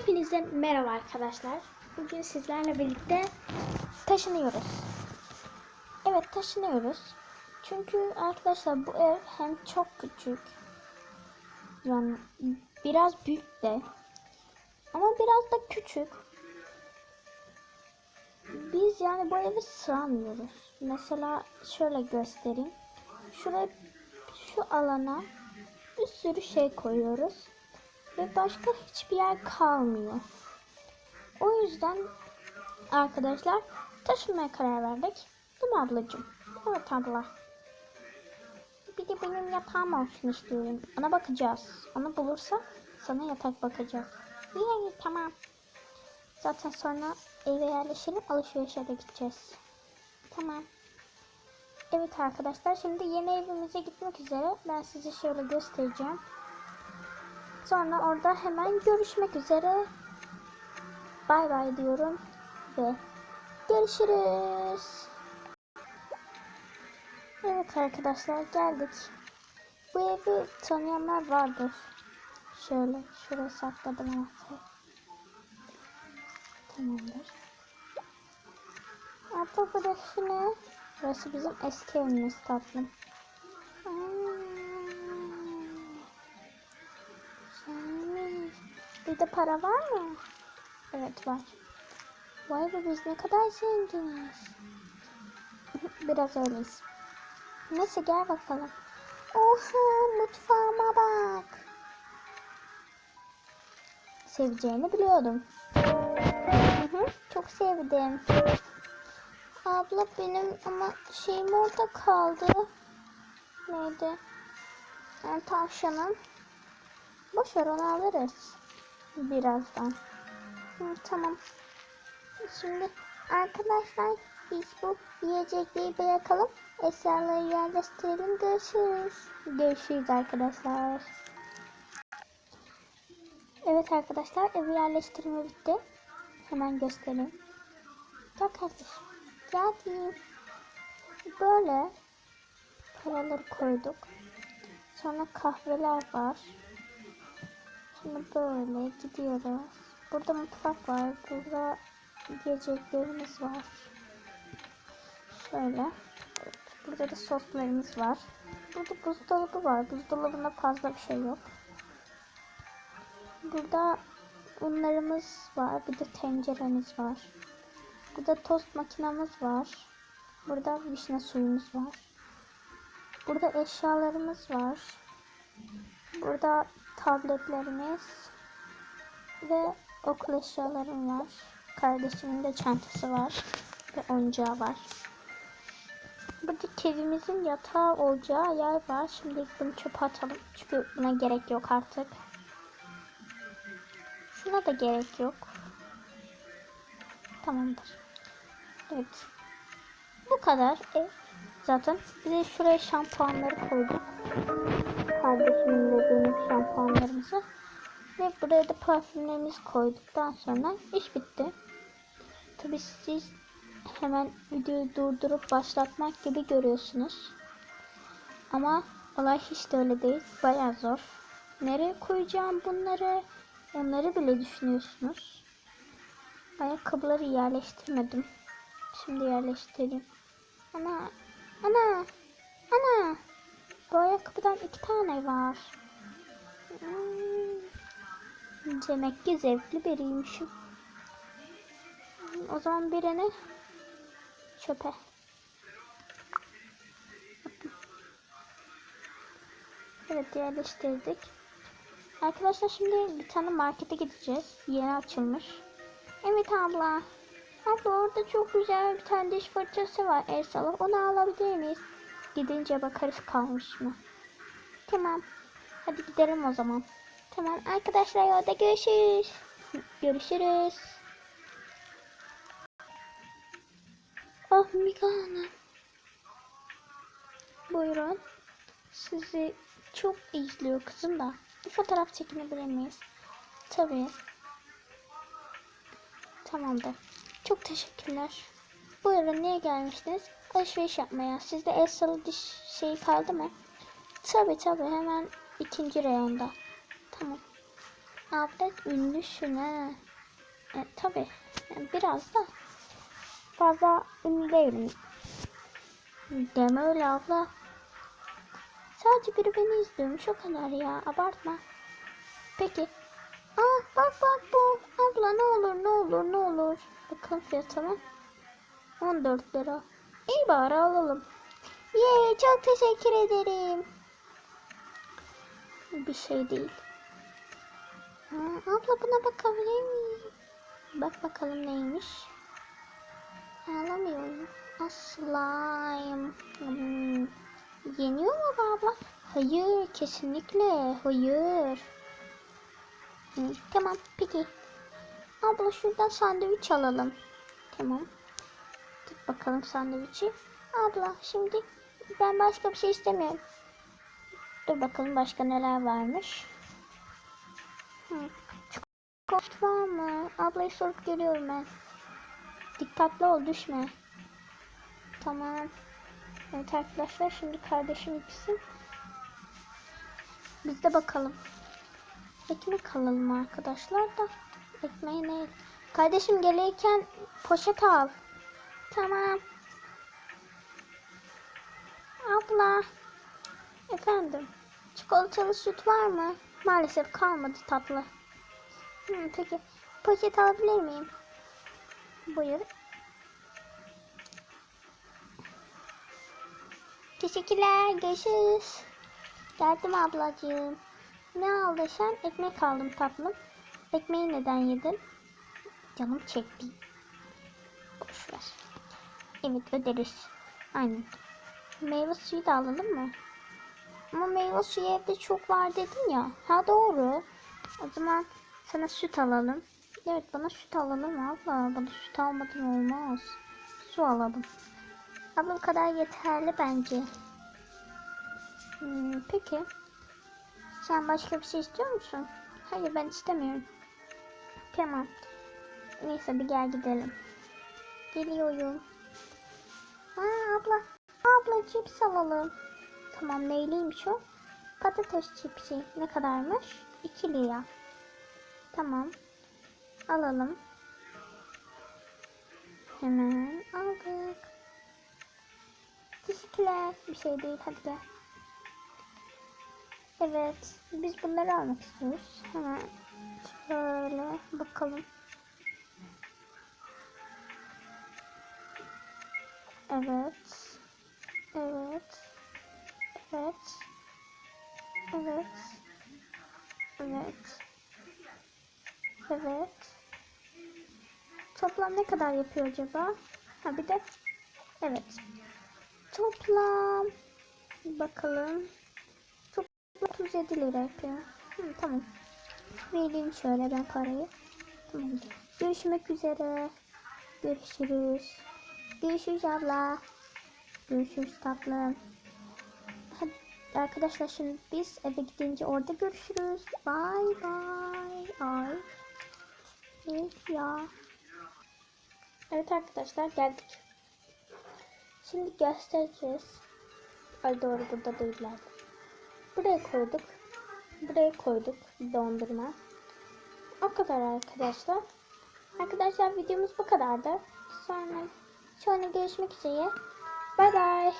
Hepinize merhaba arkadaşlar. Bugün sizlerle birlikte taşınıyoruz. Evet taşınıyoruz. Çünkü arkadaşlar bu ev hem çok küçük. Yani biraz büyük de. Ama biraz da küçük. Biz yani bu eve sığamıyoruz. Mesela şöyle göstereyim. Şuraya şu alana bir sürü şey koyuyoruz ve başka hiçbir yer kalmıyor. O yüzden arkadaşlar taşınmaya karar verdik. Değil mi ablacığım? Evet abla. Bir de benim yatağım olsun istiyorum. Ona bakacağız. Onu bulursa sana yatak bakacağız. İyi tamam. Zaten sonra eve yerleşelim alışverişe de gideceğiz. Tamam. Evet arkadaşlar şimdi yeni evimize gitmek üzere. Ben size şöyle göstereceğim. Sonra orada hemen görüşmek üzere. Bay bay diyorum ve görüşürüz. Evet arkadaşlar geldik. Bu evi tanıyanlar vardır. Şöyle şuraya sakladım anahtarı. Tamamdır. Abla burası ne? Burası bizim eski evimiz tatlım. Güzelmiş. Bir de para var mı? Evet var. Vay be biz ne kadar zenginiz. Biraz öyleyiz. Neyse gel bakalım. Oha mutfağıma bak. Seveceğini biliyordum. Çok sevdim. Abla benim ama şeyim orada kaldı. Neydi? Yani tavşanım. Boş ver onu alırız. Birazdan. Hı, tamam. Şimdi arkadaşlar biz bu yiyecekleri bırakalım. Eşyaları yerleştirelim. Görüşürüz. Görüşürüz arkadaşlar. Evet arkadaşlar evi yerleştirme bitti. Hemen göstereyim. Gel kardeşim. Geldim. Böyle paraları koyduk. Sonra kahveler var. Şimdi böyle gidiyoruz. Burada mutfak var. Burada yiyeceklerimiz var. Şöyle. Burada da soslarımız var. Burada buzdolabı var. Buzdolabında fazla bir şey yok. Burada unlarımız var. Bir de tenceremiz var. Burada tost makinamız var. Burada vişne suyumuz var. Burada eşyalarımız var. Burada tabletlerimiz ve okul eşyalarım var. Kardeşimin de çantası var ve oyuncağı var. Burada kedimizin yatağı olacağı yer var. Şimdi bunu çöpe atalım. Çünkü buna gerek yok artık. Şuna da gerek yok. Tamamdır. Evet. Bu kadar ev. Zaten bir de şuraya şampuanları koyduk. Kardeşimin şampuanlarımızı. Ve buraya da parfümlerimizi koyduktan sonra iş bitti. Tabi siz hemen videoyu durdurup başlatmak gibi görüyorsunuz. Ama olay hiç de öyle değil. Baya zor. Nereye koyacağım bunları? Onları bile düşünüyorsunuz. Ayakkabıları yerleştirmedim. Şimdi yerleştireyim. Ana, ana, ana. Bu ayakkabıdan iki tane var. Demek ki zevkli biriymişim. O zaman birini çöpe. Evet yerleştirdik. Arkadaşlar şimdi bir tane markete gideceğiz. Yeni açılmış. Evet abla. Abla orada çok güzel bir tane diş fırçası var el salı. Onu alabilir miyiz? Gidince bakarız kalmış mı. Tamam. Hadi gidelim o zaman. Tamam arkadaşlar yolda görüşürüz. görüşürüz. Oh Mika. Buyurun. Sizi çok izliyor kızım da. Bir fotoğraf çekinebilir miyiz? Tabii. Tamamdır. Çok teşekkürler. Buyurun niye gelmiştiniz? Alışveriş yapmaya. Sizde el salı diş şeyi kaldı mı? Tabii tabii hemen ikinci reyonda. Tamam. Abla ünlüsün ha. E, tabii. Yani biraz da fazla ünlü değilim. Deme öyle abla. Sadece biri beni izliyormuş o kadar ya. Abartma. Peki. Aa bak bak bu. Abla ne olur ne olur ne olur. Bakalım fiyatına. 14 lira. İyi bari alalım. Yee çok teşekkür ederim. Bir şey değil. Ha, abla buna bakabilir miyim? Bak bakalım neymiş. Alamıyorum. Ah, slime. Hmm. Yeniyor mu abla? Hayır kesinlikle hayır. Hı, tamam peki. Abla şuradan sandviç alalım. Tamam. Tut bakalım sandviçi. Abla şimdi ben başka bir şey istemiyorum. Dur bakalım başka neler varmış. Hı. Var mı? Ablayı sorup geliyorum ben. Dikkatli ol düşme. Tamam. Evet arkadaşlar şimdi kardeşim gitsin. Biz de bakalım. Ekmek alalım arkadaşlar da. Ekmeği ne? Kardeşim gelirken poşet al. Tamam. Abla. Efendim. Çikolatalı süt var mı? Maalesef kalmadı tatlı. Hı, peki. Poşet alabilir miyim? Buyur. Teşekkürler. Görüşürüz. Geldim ablacığım. Ne aldın sen? Ekmek aldım tatlım. Ekmeği neden yedin? Canım çekti. Boş ver. Evet öderiz. Aynen. Meyve suyu da alalım mı? Ama meyve suyu evde çok var dedin ya. Ha doğru. O zaman sana süt alalım. Evet bana süt alalım abla. Bana süt almadan olmaz. Su alalım. Abla bu kadar yeterli bence. Hmm, peki. Sen başka bir şey istiyor musun? Hayır ben istemiyorum. Tamam. Neyse bir gel gidelim. Geliyorum. Aa abla. Abla cips alalım. Tamam neyliymiş o? Patates cipsi. Ne kadarmış? 2 lira. Tamam. Alalım. Hemen aldık. Teşekkürler. Bir şey değil. Hadi gel. Evet. Biz bunları almak istiyoruz. Hemen şöyle bakalım. Evet. Evet. Evet. Evet. Evet. Evet. Toplam ne kadar yapıyor acaba? Ha bir de evet. Toplam bakalım. Toplam 37 lira yapıyor. Hı, tamam. Vereyim şöyle ben parayı. Tamam. Görüşmek üzere. Görüşürüz. Görüşürüz abla. Görüşürüz tatlım. Arkadaşlar şimdi biz eve gidince orada görüşürüz. Bye bye. Ay. Evet ya. Evet arkadaşlar geldik. Şimdi göstereceğiz. Ay doğru burada değiller. Buraya koyduk. Buraya koyduk dondurma. O kadar arkadaşlar. Arkadaşlar videomuz bu kadardı. Sonra sonra görüşmek üzere. Bay bay.